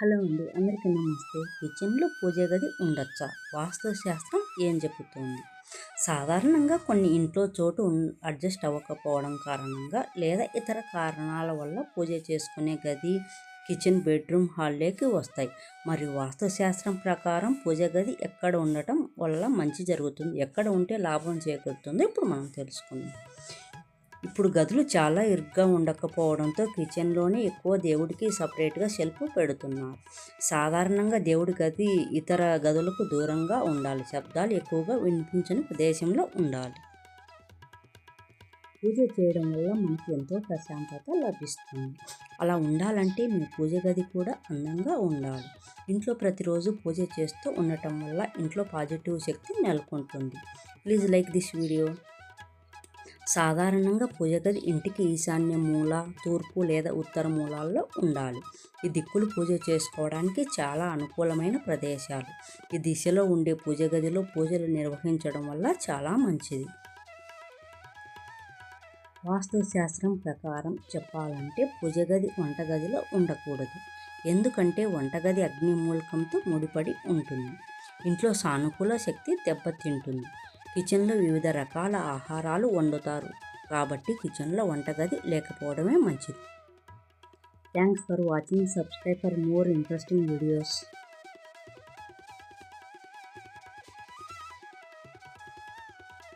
Hello అండి. అందరికీ నమస్తే. కిచెన్లో పూజ గది ఉండొచ్చా? వాస్తుశాస్త్రం ఏం చెబుతుంది? సాధారణంగా కొన్ని ఇంట్లో చోటు అడ్జస్ట్ అవ్వకపోవడం కారణంగా లేదా ఇతర కారణాల వల్ల పూజ చేసుకునే గది కిచెన్ బెడ్రూమ్ హాల్లోకి వస్తాయి. మరియు వాస్తుశాస్త్రం ప్రకారం పూజ గది ఎక్కడ ఉండటం వల్ల మంచి జరుగుతుంది ఎక్కడ ఉంటే లాభం చేకూరుతుందో ఇప్పుడు మనం తెలుసుకుందాం. ఇప్పుడు గదులు చాలా ఇరుగ్గా ఉండకపోవడంతో కిచెన్లోనే ఎక్కువ దేవుడికి సపరేట్గా షెల్ఫ్ పెడుతున్నారు. సాధారణంగా దేవుడి గది ఇతర గదులకు దూరంగా ఉండాలి. శబ్దాలు ఎక్కువగా వినిపించని ప్రదేశంలో ఉండాలి. పూజ చేయడం వల్ల మనకు ఎంతో ప్రశాంతత లభిస్తుంది. అలా ఉండాలంటే మీ పూజ గది కూడా అందంగా ఉండాలి. ఇంట్లో ప్రతిరోజు పూజ చేస్తూ ఉండటం వల్ల ఇంట్లో పాజిటివ్ శక్తి నెలకొంటుంది. Please like this video. సాధారణంగా పూజగది ఇంటికి ఈశాన్య మూల తూర్పు లేదా ఉత్తర మూలాల్లో ఉండాలి. ఈ దిక్కులు పూజ చేసుకోవడానికి చాలా అనుకూలమైన ప్రదేశాలు. ఈ దిశలో ఉండే పూజ గదిలో పూజలు నిర్వహించడం వల్ల చాలా మంచిది. వాస్తుశాస్త్రం ప్రకారం చెప్పాలంటే పూజగది వంటగదిలో ఉండకూడదు. ఎందుకంటే వంటగది అగ్ని మూలకంతో ముడిపడి ఉంటుంది. ఇంట్లో సానుకూల శక్తి దెబ్బతింటుంది. కిచెన్లో వివిధ రకాల ఆహారాలు వండుతారు. కాబట్టి కిచెన్లో వంటగది లేకపోవడమే మంచిది. Thanks for watching. Subscribe for more interesting videos.